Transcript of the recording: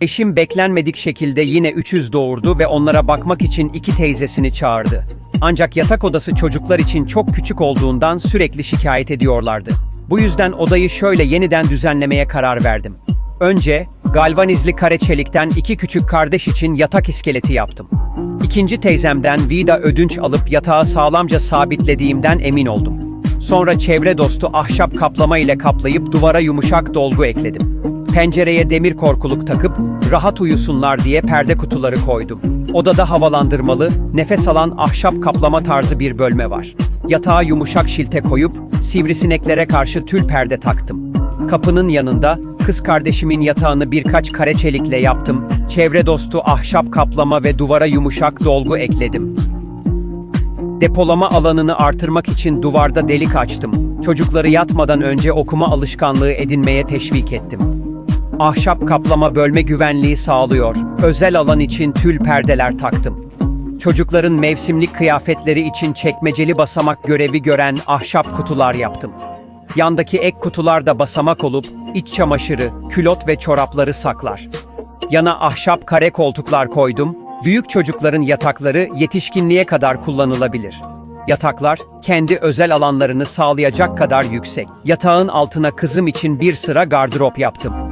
Eşim beklenmedik şekilde yine 300 doğurdu ve onlara bakmak için iki teyzesini çağırdı. Ancak yatak odası çocuklar için çok küçük olduğundan sürekli şikayet ediyorlardı. Bu yüzden odayı şöyle yeniden düzenlemeye karar verdim. Önce, galvanizli kare çelikten iki küçük kardeş için yatak iskeleti yaptım. İkinci teyzemden vida ödünç alıp yatağı sağlamca sabitlediğimden emin oldum. Sonra çevre dostu ahşap kaplama ile kaplayıp duvara yumuşak dolgu ekledim. Pencereye demir korkuluk takıp rahat uyusunlar diye perde kutuları koydum. Odada havalandırmalı, nefes alan ahşap kaplama tarzı bir bölme var. Yatağa yumuşak şilte koyup sivrisineklere karşı tül perde taktım. Kapının yanında kız kardeşimin yatağını birkaç kare çelikle yaptım. Çevre dostu ahşap kaplama ve duvara yumuşak dolgu ekledim. Depolama alanını artırmak için duvarda delik açtım. Çocukları yatmadan önce okuma alışkanlığı edinmeye teşvik ettim. Ahşap kaplama bölme güvenliği sağlıyor. Özel alan için tül perdeler taktım. Çocukların mevsimlik kıyafetleri için çekmeceli basamak görevi gören ahşap kutular yaptım. Yandaki ek kutular da basamak olup iç çamaşırı, külot ve çorapları saklar. Yana ahşap kare koltuklar koydum. Büyük çocukların yatakları yetişkinliğe kadar kullanılabilir. Yataklar kendi özel alanlarını sağlayacak kadar yüksek. Yatağın altına kızım için bir sıra gardırop yaptım.